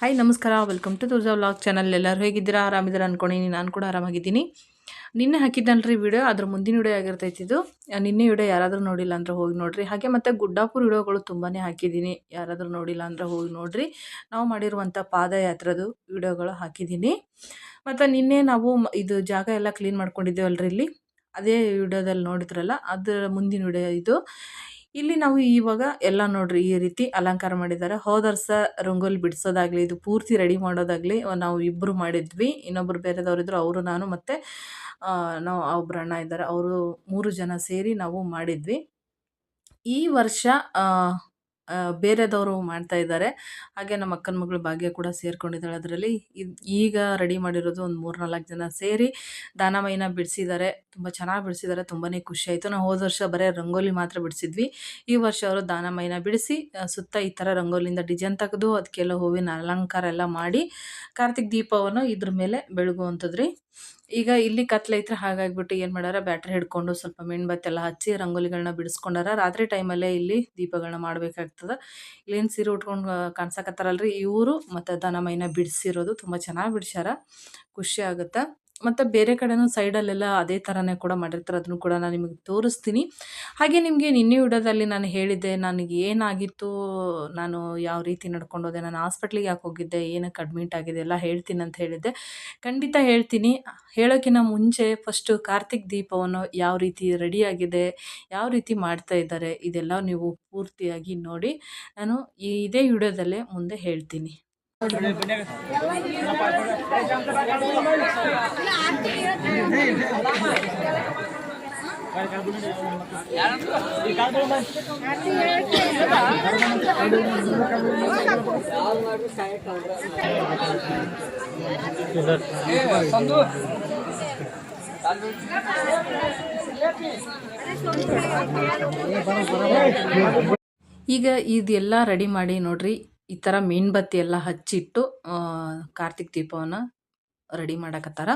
Hi ನಮಸ್ಕಾರ. Welcome to Turja vlog channel ಎಲ್ಲರೂ ಹೇಗಿದ್ದೀರಾ? ಆರಾಮಿದ್ದೀರಾ ಅಂದ್ಕೊಂಡಿನಿ ನಾನು ಕೂಡ ಆರಾಮಾಗಿದ್ದೀನಿ. ನಿನ್ನೆ ಹಾಕಿದ್ದಲ್ರಿ ವಿಡಿಯೋ ಅದ್ರ ಮುಂದಿನ ವಿಡಿಯೋ ಆಗಿರ್ತೈತಿ ಇದು. ನಿನ್ನೆ ವಿಡಿಯೋ ಯಾರಾದರೂ ನೋಡಿಲ್ಲ ಅಂದ್ರೆ ಹೋಗಿ ನೋಡ್ರಿ. ಹಾಗೆ ಮತ್ತು ಗುಡ್ಡಾಪುರ ವಿಡಿಯೋಗಳು ತುಂಬಾ ಹಾಕಿದ್ದೀನಿ. ಯಾರಾದರೂ ನೋಡಿಲ್ಲ ಅಂದ್ರೆ ಹೋಗಿ ನೋಡ್ರಿ. ನಾವು ಮಾಡಿರುವಂಥ ಪಾದಯಾತ್ರೆದು ವಿಡಿಯೋಗಳು ಹಾಕಿದ್ದೀನಿ. ಮತ್ತು ನಿನ್ನೆ ನಾವು ಇದು ಜಾಗ ಎಲ್ಲ ಕ್ಲೀನ್ ಮಾಡ್ಕೊಂಡಿದ್ದೇವಲ್ರಿ ಇಲ್ಲಿ. ಅದೇ ವಿಡಿಯೋದಲ್ಲಿ ನೋಡಿದ್ರಲ್ಲ, ಅದರ ಮುಂದಿನ ವಿಡಿಯೋ ಇದು. ಇಲ್ಲಿ ನಾವು ಇವಾಗ ಎಲ್ಲ ನೋಡ್ರಿ ಈ ರೀತಿ ಅಲಂಕಾರ ಮಾಡಿದ್ದಾರೆ. ಹೋದರ್ಸ ರಂಗೋಲಿ ಬಿಡಿಸೋದಾಗ್ಲಿ, ಇದು ಪೂರ್ತಿ ರೆಡಿ ಮಾಡೋದಾಗ್ಲಿ ನಾವು ಇಬ್ಬರು ಮಾಡಿದ್ವಿ. ಇನ್ನೊಬ್ರು ಬೇರೆದವ್ರಿದ್ರು ಅವರು, ನಾನು ಮತ್ತೆ ನಾವು ಒಬ್ರು ಅಣ್ಣ ಇದ್ದಾರೆ. ಅವರು ಮೂರು ಜನ ಸೇರಿ ನಾವು ಮಾಡಿದ್ವಿ. ಈ ವರ್ಷ ಬೇರೆದವರು ಮಾಡ್ತಾ ಇದ್ದಾರೆ. ಹಾಗೆ ನಮ್ಮ ಅಕ್ಕನ ಮಗಳು ಭಾಗ್ಯ ಕೂಡ ಸೇರ್ಕೊಂಡಿದ್ದಾಳೆ ಅದರಲ್ಲಿ. ಈಗ ರೆಡಿ ಮಾಡಿರೋದು ಒಂದು ಮೂರು ನಾಲ್ಕು ಜನ ಸೇರಿ ದಾನಮಯನ ಬಿಡಿಸಿದ್ದಾರೆ. ತುಂಬ ಚೆನ್ನಾಗಿ ಬಿಡಿಸಿದ್ದಾರೆ ತುಂಬಾ ಖುಷಿ ಆಯಿತು. ನಾವು ಹೋದ ವರ್ಷ ಬರೀ ರಂಗೋಲಿ ಮಾತ್ರ ಬಿಡಿಸಿದ್ವಿ. ಈ ವರ್ಷ ಅವರು ದಾನಮಯನ ಬಿಡಿಸಿ ಸುತ್ತ ಈ ಥರ ರಂಗೋಲಿಯಿಂದ ಡಿಸೈನ್ ತೆಗೆದು ಅದಕ್ಕೆಲ್ಲ ಹೂವಿನ ಅಲಂಕಾರ ಎಲ್ಲ ಮಾಡಿ ಕಾರ್ತಿಕ್ ದೀಪವನ್ನು ಇದ್ರ ಮೇಲೆ ಬೆಳಗುವಂಥದ್ರಿ ಈಗ ಇಲ್ಲಿ ಕತ್ಲೈತ್ರ ಹಾಗಾಗಿಬಿಟ್ಟು ಏನು ಮಾಡ್ಯಾರ ಬ್ಯಾಟ್ರಿ ಹಿಡ್ಕೊಂಡು ಸ್ವಲ್ಪ ಮೇಣಬತ್ತಿ ಎಲ್ಲ ಹಚ್ಚಿ ರಂಗೋಲಿಗಳನ್ನ ಬಿಡಿಸ್ಕೊಂಡಾರ. ರಾತ್ರಿ ಟೈಮಲ್ಲೇ ಇಲ್ಲಿ ದೀಪಗಳನ್ನ ಮಾಡ್ಬೇಕಾಗ್ತದ. ಇಲ್ಲೇನು ಸೀರೆ ಉಟ್ಕೊಂಡು ಕಾಣ್ಸಕತ್ತಾರಲ್ರಿ? ಇವರು ಮತ್ತು ದನಮೈನ ಬಿಡಿಸಿರೋದು ತುಂಬ ಚೆನ್ನಾಗಿ ಬಿಡಿಸ್ಯಾರ. ಖುಷಿ ಆಗುತ್ತೆ? ಮತ್ತು ಬೇರೆ ಕಡೆನೂ ಸೈಡಲ್ಲೆಲ್ಲ ಅದೇ ಥರನೇ ಕೂಡ ಮಾಡಿರ್ತಾರೆ. ಅದನ್ನು ಕೂಡ ನಾನು ನಿಮಗೆ ತೋರಿಸ್ತೀನಿ. ಹಾಗೆ ನಿಮಗೆ ನಿನ್ನೆ ವಿಡಿಯೋದಲ್ಲಿ ನಾನು ಹೇಳಿದ್ದೆ, ನನಗೆ ಏನಾಗಿತ್ತು, ನಾನು ಯಾವ ರೀತಿ ನಡ್ಕೊಂಡು ಹೋದೆ ನಾನು ಹಾಸ್ಪಿಟ್ಲಿಗೆ ಯಾಕೆ ಹೋಗಿದ್ದೆ, ಏನಕ್ಕೆ ಅಡ್ಮಿಟ್ ಆಗಿದೆ ಎಲ್ಲ ಹೇಳ್ತೀನಿ ಅಂತ ಹೇಳಿದ್ದೆ. ಖಂಡಿತ ಹೇಳ್ತೀನಿ. ಹೇಳೋಕ್ಕಿಂತ ಮುಂಚೆ ಫಸ್ಟು ಕಾರ್ತಿಕ್ ದೀಪವನ್ನು ಯಾವ ರೀತಿ ರೆಡಿಯಾಗಿದೆ, ಯಾವ ರೀತಿ ಮಾಡ್ತಾ ಇದ್ದಾರೆ, ಇದೆಲ್ಲ ನೀವು ಪೂರ್ತಿಯಾಗಿ ನೋಡಿ. ನಾನು ಇದೇ ವಿಡಿಯೋದಲ್ಲೇ ಮುಂದೆ ಹೇಳ್ತೀನಿ. ಈಗ ಇದೆಲ್ಲ ರೆಡಿ ಮಾಡಿ ನೋಡ್ರಿ. ಈ ಥರ ಮೇಣಬತ್ತಿ ಎಲ್ಲ ಹಚ್ಚಿಟ್ಟು ಕಾರ್ತಿಕ್ ದೀಪವನ್ನು ರೆಡಿ ಮಾಡಕತ್ತಾರ.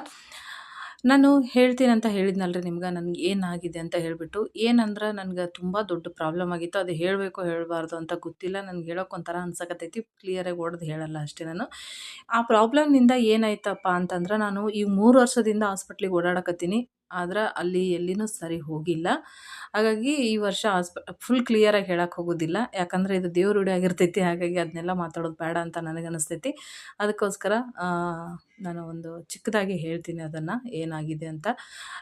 ನಾನು ಹೇಳ್ತೀನಿ ಅಂತ ಹೇಳಿದ್ನಲ್ರಿ ನಿಮ್ಗೆ, ನನಗೆ ಏನಾಗಿದೆ ಅಂತ ಹೇಳಿಬಿಟ್ಟು. ಏನಂದ್ರೆ ನನಗೆ ತುಂಬ ದೊಡ್ಡ ಪ್ರಾಬ್ಲಮ್ ಆಗಿತ್ತು. ಅದು ಹೇಳಬೇಕು ಹೇಳಬಾರ್ದು ಅಂತ ಗೊತ್ತಿಲ್ಲ. ನನಗೆ ಹೇಳೋಕೆ ಒಂಥರ ಅನ್ಸಕತ್ತೈತಿ. ಕ್ಲಿಯರಾಗಿ ಹೊಡೆದು ಹೇಳಲ್ಲ ಅಷ್ಟೇ ನಾನು. ಆ ಪ್ರಾಬ್ಲಮ್ನಿಂದ ಏನಾಯ್ತಪ್ಪ ಅಂತಂದ್ರೆ, ನಾನು ಈ ಮೂರು ವರ್ಷದಿಂದ ಹಾಸ್ಪಿಟ್ಲಿಗೆ ಓಡಾಡಕತ್ತೀನಿ. ಆದ್ರೆ ಅಲ್ಲಿ ಎಲ್ಲಿನೂ ಸರಿ ಹೋಗಿಲ್ಲ. ಹಾಗಾಗಿ ಈ ವರ್ಷ ಆಸ್ಪ ಫುಲ್ ಕ್ಲಿಯರಾಗಿ ಹೇಳಕ್ಕೆ ಹೋಗೋದಿಲ್ಲ. ಯಾಕಂದರೆ ಇದು ದೇವ್ರ ರೂಢಿ ಆಗಿರ್ತೈತಿ, ಹಾಗಾಗಿ ಅದನ್ನೆಲ್ಲ ಮಾತಾಡೋದು ಬೇಡ ಅಂತ ನನಗೆ ಅನಿಸ್ತೈತಿ ಅದಕ್ಕೋಸ್ಕರ ನಾನು ಒಂದು ಚಿಕ್ಕದಾಗಿ ಹೇಳ್ತೀನಿ ಅದನ್ನು, ಏನಾಗಿದೆ ಅಂತ.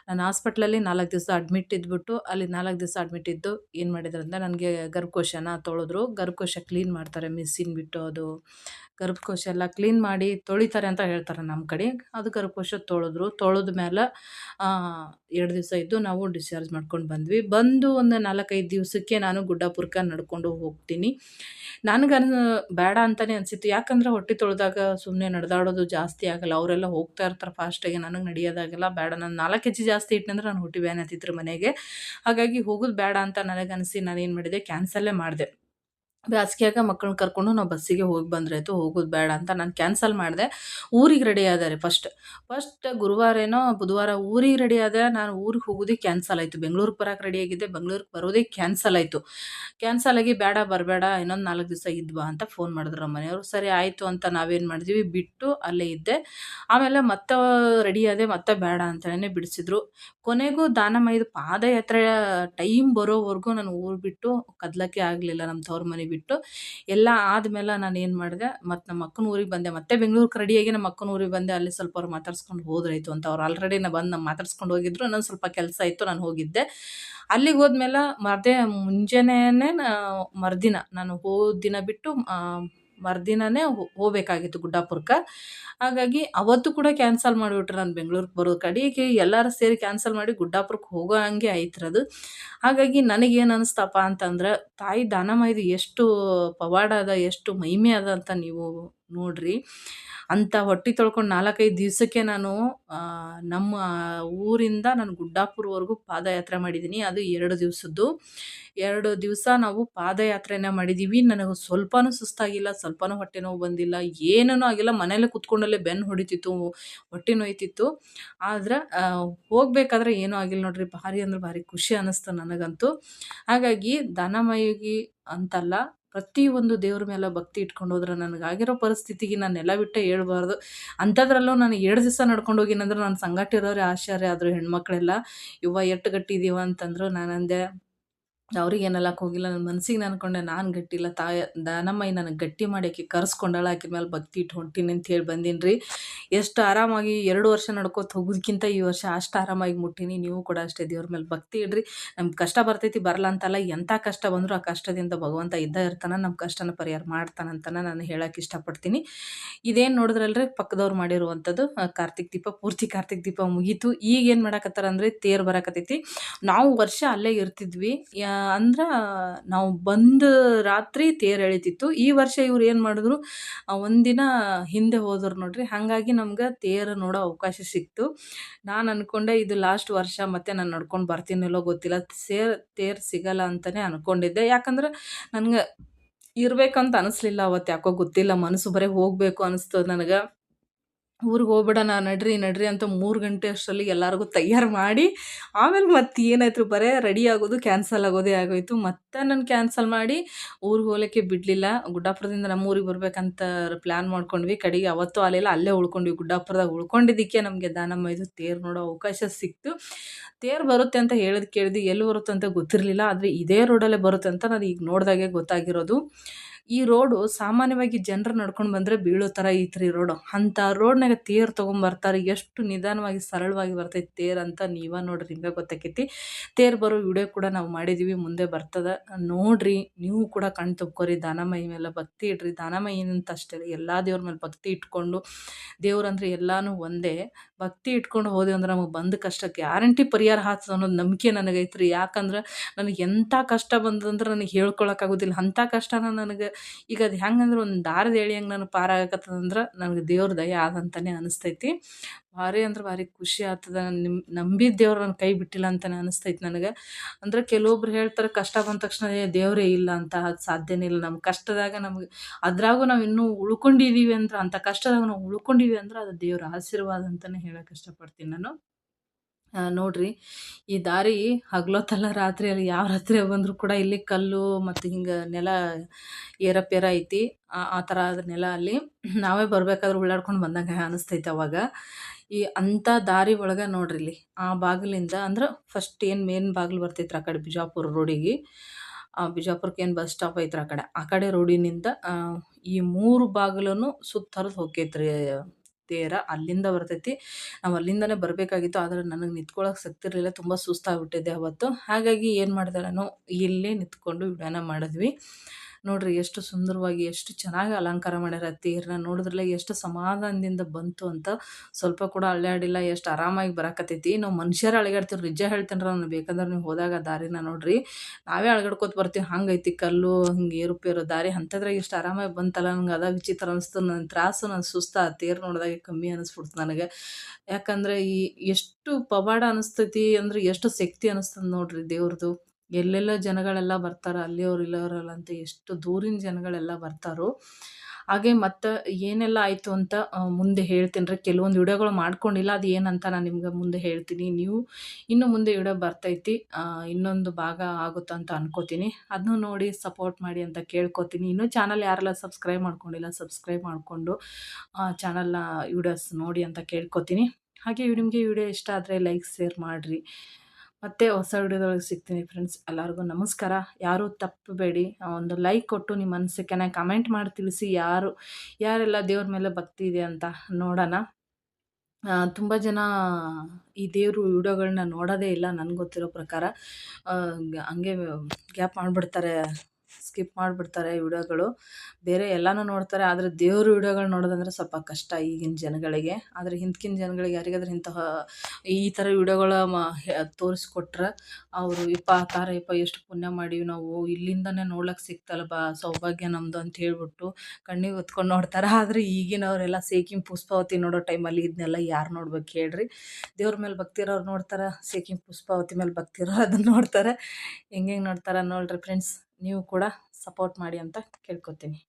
ನಾನು ಹಾಸ್ಪಿಟ್ಲಲ್ಲಿ ನಾಲ್ಕು ದಿವಸ ಅಡ್ಮಿಟ್ ಇದ್ಬಿಟ್ಟು, ಅಲ್ಲಿ ನಾಲ್ಕು ದಿವಸ ಅಡ್ಮಿಟ್ ಇದ್ದು ಏನು ಮಾಡಿದ್ರಂದ್ರೆ, ನನಗೆ ಗರ್ಭಕೋಶನ ತೊಳೆದ್ರು. ಗರ್ಭಕೋಶ ಕ್ಲೀನ್ ಮಾಡ್ತಾರೆ ಮಿಸ್ಸಿನ್ ಬಿಟ್ಟು ಅದು ಗರ್ಭಕೋಶ ಎಲ್ಲ ಕ್ಲೀನ್ ಮಾಡಿ ತೊಳಿತಾರೆ ಅಂತ ಹೇಳ್ತಾರೆ ನಮ್ಮ ಕಡೆ. ಅದು ಗರ್ಭಕೋಶ ತೊಳೆದ್ರು. ತೊಳೆದ ಮೇಲೆ ಎರಡು ದಿವಸ ಇದ್ದು ನಾವು ಡಿಸ್ಚಾರ್ಜ್ ಮಾಡ್ಕೊಂಡು ಬಂದ್ವಿ. ಬಂದು ಒಂದು ನಾಲ್ಕೈದು ದಿವಸಕ್ಕೆ ನಾನು ಗುಡ್ಡಾಪುರಕ್ಕೆ ನಡ್ಕೊಂಡು ಹೋಗ್ತೀನಿ. ನನಗನ್, ಬೇಡ ಅಂತಲೇ ಅನಿಸಿತ್ತು. ಯಾಕಂದ್ರೆ ಹೊಟ್ಟೆ ತೊಳೆದಾಗ ಸುಮ್ಮನೆ ನಡೆದಾಡೋದು ಜಾಸ್ತಿ ಆಗಲ್ಲ. ಅವರೆಲ್ಲ ಹೋಗ್ತಾ ಇರ್ತಾರೆ ಫಾಸ್ಟಾಗಿ ನನಗೆ ನಡೆಯೋದಾಗಲ್ಲ. ಬೇಡ. ನಾನು ನಾಲ್ಕು ಕೆ ಜಿ ಜಾಸ್ತಿ ಇಟ್ಟನಂದ್ರೆ ನಾನು ಹೊಟ್ಟೆ ಬ್ಯಾನ್ ಹತ್ತಿದ್ರು ಮನೆಗೆ. ಹಾಗಾಗಿ ಹೋಗೋದು ಬೇಡ ಅಂತ ನನಗೆ ಅನಿಸಿ ನಾನು ಏನು ಮಾಡಿದೆ ಕ್ಯಾನ್ಸಲ್ಲೇ ಮಾಡಿದೆ. ಬೇಸಿಗೆಯಾಗ ಮಕ್ಕಳನ್ನ ಕರ್ಕೊಂಡು ನಾವು ಬಸ್ಸಿಗೆ ಹೋಗಿ ಬಂದ್ರಾಯ್ತು ಹೋಗೋದು ಬೇಡ ಅಂತ ನಾನು ಕ್ಯಾನ್ಸಲ್ ಮಾಡಿದೆ. ಊರಿಗೆ ರೆಡಿ ಆದರೆ ಫಸ್ಟ್ ಫಸ್ಟ್ ಗುರುವಾರೇನೋ ಬುಧವಾರ ಊರಿಗೆ ರೆಡಿ ಆದೆ, ನಾನು ಊರಿಗೆ ಹೋಗೋದೇ ಕ್ಯಾನ್ಸಲ್ ಆಯಿತು. ಬೆಂಗಳೂರಿಗೆ ರೆಡಿ ಆಗಿದ್ದೆ, ಬೆಂಗಳೂರಿಗೆ ಬರೋದೇ ಕ್ಯಾನ್ಸಲ್ ಆಯಿತು. ಕ್ಯಾನ್ಸಲ್ ಆಗಿ ಬೇಡ, ಬರಬೇಡ, ಇನ್ನೊಂದು ನಾಲ್ಕು ದಿವಸ ಇದ್ವಾ ಅಂತ ಫೋನ್ ಮಾಡಿದ್ರು ಮನೆಯವರು. ಸರಿ, ಆಯಿತು ಅಂತ ನಾವೇನು ಮಾಡಿದ್ವಿ, ಬಿಟ್ಟು ಅಲ್ಲೇ ಇದ್ದೆ. ಆಮೇಲೆ ಮತ್ತೆ ರೆಡಿ ಆದೆ, ಮತ್ತೆ ಬೇಡ ಅಂತಲೇ ಬಿಡಿಸಿದ್ರು. ಕೊನೆಗೂ ದಾನಮಯದ ಪಾದಯಾತ್ರೆ ಟೈಮ್ ಬರೋವರೆಗೂ ನಾನು ಊರು ಬಿಟ್ಟು ಕದ್ಲಕ್ಕೆ ಆಗಲಿಲ್ಲ ನಮ್ಮ ತವ್ರ ಮನೆ ಬಿಟ್ಟು ಎಲ್ಲ ಆದಮೇಲೆ ನಾನು ಏನು ಮಾಡಿದೆ ಮತ್ತು ನಮ್ಮ ಅಕ್ಕನ ಊರಿಗೆ ಬಂದೆ. ಮತ್ತೆ ಬೆಂಗಳೂರು ರೆಡಿಯಾಗಿ ನಮ್ಮ ಅಕ್ಕನ ಊರಿಗೆ ಬಂದೆ. ಅಲ್ಲಿ ಸ್ವಲ್ಪ ಅವ್ರು ಮಾತಾಡ್ಸ್ಕೊಂಡು ಹೋದ್ರಾಯ್ತು ಅಂತ. ಅವ್ರು ಆಲ್ರೆಡಿ ನಾ ಬಂದು ನಮ್ಮ ಮಾತಾಡ್ಸ್ಕೊಂಡು ಹೋಗಿದ್ರು. ನಾನು ಸ್ವಲ್ಪ ಕೆಲಸ ಇತ್ತು, ನಾನು ಹೋಗಿದ್ದೆ. ಅಲ್ಲಿಗೆ ಹೋದ್ಮೇಲೆ ಮರದೇ ಮುಂಜಾನೆ ಮರುದಿನ. ನಾನು ಹೋದ ದಿನ ಬಿಟ್ಟು ಆ, ಮರುದಿನನೇ ಹೋಗ್ಬೇಕಾಗಿತ್ತು ಗುಡ್ಡಾಪುರಕ್ಕೆ. ಹಾಗಾಗಿ ಅವತ್ತು ಕೂಡ ಕ್ಯಾನ್ಸಲ್ ಮಾಡಿಬಿಟ್ರು ನಾನು ಬೆಂಗಳೂರಿಗೆ ಬರೋ ಕಡೆಗೆ ಎಲ್ಲರೂ ಸೇರಿ ಕ್ಯಾನ್ಸಲ್ ಮಾಡಿ ಗುಡ್ಡಾಪುರಕ್ಕೆ ಹೋಗೋ ಹಂಗೆ ಅದು. ಹಾಗಾಗಿ ನನಗೇನು ಅನಿಸ್ತಪ್ಪ ಅಂತಂದ್ರೆ ತಾಯಿ ದಾನಮಾಯಿದು ಎಷ್ಟು ಪವಾಡ ಅದ ಎಷ್ಟು ಮಹಿಮೆ ಅದ ಅಂತ ನೀವು ನೋಡ್ರಿ. ಅಂತ ಹೊಟ್ಟೆ ತೊಳ್ಕೊಂಡು ನಾಲ್ಕೈದು ದಿವಸಕ್ಕೆ ನಾನು ನಮ್ಮ ಊರಿಂದ ನಾನು ಗುಡ್ಡಾಪುರವರೆಗೂ ಪಾದಯಾತ್ರೆ ಮಾಡಿದ್ದೀನಿ. ಅದು ಎರಡು ದಿವಸದ್ದು. ಎರಡು ದಿವಸ ನಾವು ಪಾದಯಾತ್ರೆನ ಮಾಡಿದ್ದೀವಿ ನನಗೆ ಸ್ವಲ್ಪನೂ ಸುಸ್ತಾಗಿಲ್ಲ, ಸ್ವಲ್ಪನೂ ಹೊಟ್ಟೆ ನೋವು ಬಂದಿಲ್ಲ ಏನೂ ಆಗಿಲ್ಲ. ಮನೆಯಲ್ಲೇ ಕುತ್ಕೊಂಡಲ್ಲೇ ಬೆನ್ನು ಹೊಡಿತಿತ್ತು, ಹೊಟ್ಟೆ ನೋಯ್ತಿತ್ತು. ಆದ್ರೆ ಹೋಗಬೇಕಾದ್ರೆ ಏನೂ ಆಗಿಲ್ಲ ನೋಡ್ರಿ. ಭಾರಿ ಅಂದ್ರೆ ಭಾರಿ ಖುಷಿ ಅನ್ನಿಸ್ತು ನನಗಂತೂ. ಹಾಗಾಗಿ ದಾನಮಯಗಿ ಅಂತಲ್ಲ ಪ್ರತಿಯೊಂದು ದೇವ್ರ ಮೇಲೆ ಭಕ್ತಿ ಇಟ್ಕೊಂಡು ಹೋದ್ರೆ ನನಗಾಗಿರೋ ಪರಿಸ್ಥಿತಿಗೆ ನಾನೆಲ್ಲ ಬಿಟ್ಟೆ ಹೇಳ್ಬಾರ್ದು. ಅಂಥದ್ರಲ್ಲೂ ನಾನು ಎರಡು ದಿವಸ ನಡ್ಕೊಂಡು ಹೋಗಿನಂದ್ರೆ ನನ್ನ ಸಂಗಟ್ಟಿರೋರೇ ಆಶ್ಚರ್ಯ ಆದರು ಹೆಣ್ಮಕ್ಳೆಲ್ಲ ಇವ್ವ ಎಟ್ಟು ಗಟ್ಟಿದೀವ ಅಂತಂದ್ರು ನಾನು ಅಂದೆ ಅವ್ರಿಗೆ ಏನಲ್ಲಕ್ಕೆ ಹೋಗಿಲ್ಲ ನನ್ನ ಮನ್ಸಿಗೆ ನಾನು ಅನ್ಕೊಂಡೆ ನಾನು ಗಟ್ಟಿಲ್ಲ, ತಾಯ ದಾನಮ್ಮಯ್ಯ ನನಗೆ ಗಟ್ಟಿ ಮಾಡಿ ಆಕೆ ಕರ್ಸ್ಕೊಂಡಾಳ ಆಕಿ ಮೇಲೆ ಭಕ್ತಿ ಇಟ್ಟು ಹೊಂಟೀನಿ ಅಂತ ಹೇಳಿ ಬಂದೀನಿ ರೀ ಎಷ್ಟು ಆರಾಮಾಗಿ ಎರಡು ವರ್ಷ ನಡ್ಕೋತ ಹೋಗೋದಕ್ಕಿಂತ ಈ ವರ್ಷ ಅಷ್ಟು ಆರಾಮಾಗಿ ಮುಟ್ಟೀನಿ, ನೀವು ಕೂಡ ಅಷ್ಟೇ ದೇವ್ರ ಮೇಲೆ ಭಕ್ತಿ ಇಡ್ರಿ. ನಮ್ಗೆ ಕಷ್ಟ ಬರ್ತೈತಿ ಬರಲ್ಲ ಅಂತಲ್ಲ ಎಂಥ ಕಷ್ಟ ಬಂದರೂ ಆ ಕಷ್ಟದಿಂದ ಭಗವಂತ ಇದ್ದ ಇರ್ತಾನೆ ನಮ್ಮ ಕಷ್ಟನ ಪರಿಹಾರ ಮಾಡ್ತಾನಂತನ ನಾನು ಹೇಳಕ್ಕೆ ಇಷ್ಟಪಡ್ತೀನಿ. ಇದೇನು ನೋಡಿದ್ರಲ್ರಿ, ಪಕ್ಕದವ್ರು ಮಾಡಿರುವಂಥದ್ದು ಕಾರ್ತಿಕ್ ದೀಪ, ಪೂರ್ತಿ ಕಾರ್ತಿಕ್ ದೀಪ ಮುಗೀತು. ಈಗ ಏನು ಮಾಡಕತ್ತಾರ ಅಂದರೆ ತೇರು ಬರಕತ್ತೈತಿ. ನಾವು ವರ್ಷ ಅಲ್ಲೇ ಇರ್ತಿದ್ವಿ, ಯಾ ಅಂದ್ರೆ ನಾವು ಬಂದ ರಾತ್ರಿ ತೇರು ಎಳಿತಿತ್ತು. ಈ ವರ್ಷ ಇವ್ರು ಏನು ಮಾಡಿದ್ರು ಒಂದಿನ ಹಿಂದೆ ಹೋದ್ರು ನೋಡ್ರಿ. ಹಾಗಾಗಿ ನಮ್ಗೆ ತೇರು ನೋಡೋ ಅವಕಾಶ ಸಿಕ್ತು. ನಾನು ಅಂದ್ಕೊಂಡೆ ಇದು ಲಾಸ್ಟ್ ವರ್ಷ ಮತ್ತೆ ನಾನು ನಡ್ಕೊಂಡು ಬರ್ತೀನಿಲ್ಲೋ ಗೊತ್ತಿಲ್ಲ. ಸೇರ್, ತೇರು ಸಿಗಲ್ಲ ಅಂತಲೇ ಅಂದ್ಕೊಂಡಿದ್ದೆ ಯಾಕಂದ್ರೆ ನನಗೆ ಇರಬೇಕಂತ ಅನಿಸ್ಲಿಲ್ಲ ಅವತ್ತು ಯಾಕೋ ಗೊತ್ತಿಲ್ಲ. ಮನಸ್ಸು ಬರೀ ಹೋಗಬೇಕು ಅನಿಸ್ತು ನನಗೆ. ಊರಿಗೆ ಹೋಗ್ಬಿಡೋಣ ನಡ್ರಿ ನಡ್ರಿ ಅಂತ ಮೂರು ಗಂಟೆ ಅಷ್ಟರಲ್ಲಿ ಎಲ್ಲರಿಗೂ ತಯಾರು ಮಾಡಿ, ಆಮೇಲೆ ಮತ್ತೆ ಏನಾಯ್ತು ಬರೇ ರೆಡಿ ಆಗೋದು ಕ್ಯಾನ್ಸಲ್ ಆಗೋದೇ ಆಗೋಯ್ತು. ಮತ್ತೆ ನಾನು ಕ್ಯಾನ್ಸಲ್ ಮಾಡಿ ಊರಿಗೆ ಹೋಗಲಿಕ್ಕೆ ಬಿಡಲಿಲ್ಲ. ಗುಡ್ಡಾಪುರದಿಂದ ನಮ್ಮ ಊರಿಗೆ ಬರ್ಬೇಕಂತ ಪ್ಲ್ಯಾನ್ ಮಾಡ್ಕೊಂಡ್ವಿ. ಕಡೆಗೆ ಅವತ್ತು ಅಲ್ಲೆಲ್ಲ ಅಲ್ಲೇ ಉಳ್ಕೊಂಡ್ವಿ. ಗುಡ್ಡಾಪುರದಾಗ ಉಳ್ಕೊಂಡಿದ್ದಕ್ಕೆ ನಮಗೆ ದಾನಮ್ಮ ಇದು ತೇರು ನೋಡೋ ಅವಕಾಶ ಸಿಕ್ತು. ತೇರು ಬರುತ್ತೆ ಅಂತ ಹೇಳೋದು ಕೇಳಿದ್ವಿ. ಎಲ್ಲಿ ಬರುತ್ತೆ ಅಂತ ಗೊತ್ತಿರಲಿಲ್ಲ. ಆದರೆ ಇದೇ ರೋಡಲ್ಲೇ ಬರುತ್ತೆ ಅಂತ ನಾನು ಈಗ ನೋಡಿದಾಗೆ ಗೊತ್ತಾಗಿರೋದು. ಈ ರೋಡು ಸಾಮಾನ್ಯವಾಗಿ ಜನರು ನಡ್ಕೊಂಡು ಬಂದರೆ ಬೀಳೋ ಥರ ಐತ್ರಿ ರೋಡು. ಅಂಥ ರೋಡ್ನಾಗ ತೇರು ತೊಗೊಂಬರ್ತಾರೆ ಎಷ್ಟು ನಿಧಾನವಾಗಿ ಸರಳವಾಗಿ ಬರ್ತೈತೆ ತೇರು ಅಂತ ನೀವೇ ನೋಡ್ರಿ, ನಿಮಗೆ ಗೊತ್ತಾಕೈತಿ. ತೇರು ಬರೋ ವಿಡಿಯೋ ಕೂಡ ನಾವು ಮಾಡಿದ್ದೀವಿ ಮುಂದೆ ಬರ್ತದೆ. ನೋಡ್ರಿ, ನೀವು ಕೂಡ ಕಣ್ ತುಂಬ್ಕೊರಿ, ದಾನಮಯಿ ಮೇಲೆ ಭಕ್ತಿ ಇಡ್ರಿ. ದಾನಮಯಿ ಅಂತ ಅಷ್ಟೇ, ಎಲ್ಲ ದೇವ್ರ ಮೇಲೆ ಭಕ್ತಿ ಇಟ್ಕೊಂಡು ದೇವ್ರಂದ್ರೆ ಎಲ್ಲನೂ ಒಂದೇ. ಭಕ್ತಿ ಇಟ್ಕೊಂಡು ಹೋದೆವು ಅಂದ್ರೆ ನಮಗೆ ಬಂದ ಕಷ್ಟಕ್ಕೆ ಗ್ಯಾರಂಟಿ ಪರಿಹಾರ ಹಾಕ್ತದ ಅನ್ನೋದು ನಂಬಿಕೆ ನನಗೈತ್ರಿ. ಯಾಕಂದ್ರೆ, ನನಗೆ ಎಂಥ ಕಷ್ಟ ಬಂದಂದ್ರೆ ನನಗೆ ಹೇಳ್ಕೊಳಕ್ಕಾಗೋದಿಲ್ಲ ಅಂಥ ಕಷ್ಟನ ನನಗೆ ಈಗ ಅದು ಹೆಂಗಂದ್ರೆ ಒಂದು ದಾರದ ಹೇಳಿ ಹೆಂಗೆ ನನಗೆ ಪಾರಾಗತ್ತದಂದ್ರೆ ನನಗೆ ದೇವ್ರ ದಯ ಆದಂತಲೇ ಅನಿಸ್ತೈತಿ. ಭಾರಿ ಅಂದ್ರೆ ಭಾರಿ ಖುಷಿ ಆಗ್ತದ ನಿಮ್ಮ ನಂಬಿದ ದೇವ್ರು ನನ್ನ ಕೈ ಬಿಟ್ಟಿಲ್ಲ ಅಂತಲೇ ಅನಿಸ್ತೈತಿ ನನಗೆ. ಅಂದ್ರೆ ಕೆಲವೊಬ್ರು ಹೇಳ್ತಾರೆ ಕಷ್ಟ ಬಂದ ತಕ್ಷಣ ದೇವರೇ ಇಲ್ಲ ಅಂತ ಅದು ಸಾಧ್ಯನೇ ಇಲ್ಲ ನಮ್ಮ ಕಷ್ಟದಾಗ ನಮಗೆ, ಅದ್ರಾಗೂ ನಾವು ಇನ್ನೂ ಉಳ್ಕೊಂಡಿದ್ದೀವಿ ಅಂದ್ರೆ, ಅಂಥ ಕಷ್ಟದಾಗ ನಾವು ಉಳ್ಕೊಂಡಿವಿ ಅಂದ್ರೆ ಅದು ದೇವ್ರ ಆಶೀರ್ವಾದ ಅಂತಲೇ ಹೇಳಕ್ಕೆ ಇಷ್ಟಪಡ್ತೀನಿ ನಾನು. ನೋಡ್ರಿ, ಈ ದಾರಿ ಹಗ್ಲೊತ್ತಲ್ಲ ರಾತ್ರಿಯಲ್ಲಿ ಯಾವ ರಾತ್ರಿ ಬಂದರೂ ಕೂಡ ಇಲ್ಲಿ ಕಲ್ಲು ಮತ್ತು ಹಿಂಗೆ ನೆಲ ಏರಪೇರ ಐತಿ. ಆ ಥರ ನೆಲ ಅಲ್ಲಿ ನಾವೇ ಬರಬೇಕಾದ್ರೆ ಉಳ್ಳಾಡ್ಕೊಂಡು ಬಂದಂಗೆ ಅನಿಸ್ತೈತೆ ಅವಾಗ. ಈ ಅಂಥ ದಾರಿ ಒಳಗೆ ನೋಡ್ರಿ ಇಲ್ಲಿ, ಆ ಬಾಗಿಲಿಂದ ಅಂದ್ರೆ ಫಸ್ಟ್ ಏನು ಮೇನ್ ಬಾಗಿಲು ಬರ್ತೈತ್ರಿ ಆ ಕಡೆ ಬಿಜಾಪುರ ರೋಡಿಗೆ ಆ, ಬಿಜಾಪುರಕ್ಕೆ ಏನು ಬಸ್ ಸ್ಟಾಪ್ ಐತ್ರಿ ಆ ಕಡೆ. ಆ ಕಡೆ ರೋಡಿನಿಂದ ಈ ಮೂರು ಬಾಗಿಲನ್ನು ಸುತ್ತರಿದು ಹೋಕೈತ್ರಿ ತೇರ ಅಲ್ಲಿಂದ ಬರ್ತೈತಿ. ನಾವು ಅಲ್ಲಿಂದನೇ ಬರಬೇಕಾಗಿತ್ತು, ಆದರೆ ನನಗೆ ನಿಂತ್ಕೊಳ್ಳೋಕೆ ಇರಲಿಲ್ಲ, ತುಂಬ ಸುಸ್ತಾಗ್ಬಿಟ್ಟಿದ್ದೆ ಅವತ್ತು. ಹಾಗಾಗಿ ಏನು ಮಾಡಿದೆ ನಾನು, ಇಲ್ಲೇ ನಿಂತ್ಕೊಂಡು ವಿಡಿಯೋನ ಮಾಡಿದ್ವಿ. ನೋಡ್ರಿ ಎಷ್ಟು ಸುಂದರವಾಗಿ, ಎಷ್ಟು ಚೆನ್ನಾಗಿ ಅಲಂಕಾರ ಮಾಡ್ಯಾರ ತೇರನ್ನ ನೋಡಿದ್ರಲ್ಲ ಎಷ್ಟು ಸಮಾಧಾನದಿಂದ ಬಂತು ಅಂತ. ಸ್ವಲ್ಪ ಕೂಡ ಅಳ್ಳಾಡಿಲ್ಲ ಎಷ್ಟು ಆರಾಮಾಗಿ ಬರಾಕತ್ತೈತಿ. ನಾವು ಮನುಷ್ಯರ ಅಳಗಾಡ್ತೀವಿ ನಿಜ ಹೇಳ್ತೇನೆ ನಾನು ಬೇಕಂದ್ರೆ ನೀವು ಹೋದಾಗ ದಾರಿನ ನೋಡ್ರಿ. ನಾವೇ ಅಳಗಾಡ್ಕೋತ ಬರ್ತೀವಿ. ಹಂಗೈತಿ ಕಲ್ಲು, ಹಿಂಗೆ ಏರುಪೇರು, ದಾರಿ ಅಂಥದ್ರಾಗ ಎಷ್ಟು ಆರಾಮಾಗಿ ಬಂತಲ್ಲ ನಂಗೆ ಅದ ವಿಚಿತ್ರ ಅನಿಸ್ತು. ನನ್ನ ತ್ರಾಸು ನನ್ನ ಸುಸ್ತ ತೇರು ನೋಡಿದಾಗ ಕಮ್ಮಿ ಅನಿಸ್ಬಿಡ್ತು ನನಗೆ. ಯಾಕಂದ್ರೆ ಈ ಎಷ್ಟು ಪವಾಡ ಅನಿಸ್ತೈತಿ ಅಂದ್ರೆ ಎಷ್ಟು ಶಕ್ತಿ ಅನಿಸ್ತದೆ ನೋಡ್ರಿ ದೇವ್ರದು. ಎಲ್ಲೆಲ್ಲ ಜನಗಳೆಲ್ಲ ಬರ್ತಾರೆ, ಅಲ್ಲಿಯವ್ರು ಇಲ್ಲವ್ರಲ್ಲ ಅಂತ ಎಷ್ಟು ದೂರಿನ ಜನಗಳೆಲ್ಲ ಬರ್ತಾರೋ. ಹಾಗೆ ಮತ್ತೆ ಏನೆಲ್ಲ ಆಯಿತು ಅಂತ ಮುಂದೆ ಹೇಳ್ತೀನಿ ರೀ. ಕೆಲವೊಂದು ವಿಡಿಯೋಗಳು ಮಾಡ್ಕೊಂಡಿಲ್ಲ, ಅದು ಏನಂತ ನಾನು ನಿಮ್ಗೆ ಮುಂದೆ ಹೇಳ್ತೀನಿ. ನೀವು ಇನ್ನು ಮುಂದೆ ವಿಡಿಯೋ ಬರ್ತೈತಿ ಇನ್ನೊಂದು ಭಾಗ ಆಗುತ್ತೆ ಅಂತ ಅನ್ಕೋತೀನಿ. ಅದನ್ನು ನೋಡಿ ಸಪೋರ್ಟ್ ಮಾಡಿ ಅಂತ ಕೇಳ್ಕೊತೀನಿ. ಇನ್ನೂ ಚಾನಲ್ ಯಾರೆಲ್ಲ ಸಬ್ಸ್ಕ್ರೈಬ್ ಮಾಡ್ಕೊಂಡಿಲ್ಲ ಸಬ್ಸ್ಕ್ರೈಬ್ ಮಾಡಿಕೊಂಡು ಚಾನಲ್ನ ವಿಡಿಯೋಸ್ ನೋಡಿ ಅಂತ ಕೇಳ್ಕೊತೀನಿ. ಹಾಗೆ ನಿಮಗೆ ವಿಡಿಯೋ ಇಷ್ಟ ಆದರೆ ಲೈಕ್ ಶೇರ್ ಮಾಡಿರಿ. ಮತ್ತೆ ಹೊಸ ವಿಡಿಯೋದೊಳಗೆ ಸಿಗ್ತೀನಿ ಫ್ರೆಂಡ್ಸ್ ಎಲ್ಲರಿಗೂ ನಮಸ್ಕಾರ. ಯಾರೂ ತಪ್ಪಬೇಡಿ ಒಂದು ಲೈಕ್ ಕೊಟ್ಟು ನಿಮ್ಮ ಅನಿಸಿಕೆನ ಕಮೆಂಟ್ ಮಾಡಿ ತಿಳಿಸಿ ಯಾರು, ಯಾರೆಲ್ಲ ದೇವ್ರ ಮೇಲೆ ಭಕ್ತಿ ಇದೆ ಅಂತ ನೋಡೋಣ. ತುಂಬ ಜನ ಈ ದೇವರು ವಿಡಿಯೋಗಳನ್ನ ನೋಡೋದೇ ಇಲ್ಲ ನನಗೆ ಗೊತ್ತಿರೋ ಪ್ರಕಾರ. ಹಂಗೆ ಗ್ಯಾಪ್ ಮಾಡಿಬಿಡ್ತಾರೆ ಸ್ಕಿಪ್ ಮಾಡಿಬಿಡ್ತಾರೆ ವಿಡಿಯೋಗಳು. ಬೇರೆ ಎಲ್ಲನೂ ನೋಡ್ತಾರೆ, ಆದರೆ ದೇವ್ರ ವಿಡಿಯೋಗಳು ನೋಡೋದಂದ್ರೆ ಸ್ವಲ್ಪ ಕಷ್ಟ ಈಗಿನ ಜನಗಳಿಗೆ. ಆದರೆ ಹಿಂದ್ಕಿನ ಜನಗಳಿಗೆ ಯಾರಿಗಾದ್ರೂ ಇಂತಹ ಈ ಥರ ವಿಡಿಯೋಗಳ ತೋರಿಸ್ಕೊಟ್ರೆ ಅವರು, ಯಪ್ಪ ಕಾರ ಇಪ್ಪ ಎಷ್ಟು ಪುಣ್ಯ ಮಾಡೀವಿ ನಾವು, ಇಲ್ಲಿಂದನೇ ನೋಡ್ಲಿಕ್ಕೆ ಸಿಕ್ತಲ್ಲ ಬಾ, ಸೌಭಾಗ್ಯ ನಮ್ಮದು ಅಂತ ಹೇಳ್ಬಿಟ್ಟು ಕಣ್ಣಿಗೆ ಹೊತ್ಕೊಂಡು ನೋಡ್ತಾರೆ. ಆದರೆ ಈಗಿನವರೆಲ್ಲ ಸೇಕಿಂಗ್ ಪುಷ್ಪಾವತಿ ನೋಡೋ ಟೈಮಲ್ಲಿ ಇದನ್ನೆಲ್ಲ ಯಾರು ನೋಡ್ಬೇಕು ಹೇಳ್ರಿ. ದೇವ್ರ ಮೇಲೆ ಭಕ್ತಿರೋರು ನೋಡ್ತಾರೆ ಸೇಕಿಂಗ್ ಪುಷ್ಪಾವತಿ ಮೇಲೆ ಭಕ್ತಿರೋರು ಅದನ್ನ ನೋಡ್ತಾರೆ. ಹೆಂಗೆ ನೋಡ್ತಾರೆ ನೋಡ್ರಿ ಫ್ರೆಂಡ್ಸ್. ನೀವು ಕೂಡ ಸಪೋರ್ಟ್ ಮಾಡಿ ಅಂತ ಕೇಳ್ಕೊತೀನಿ.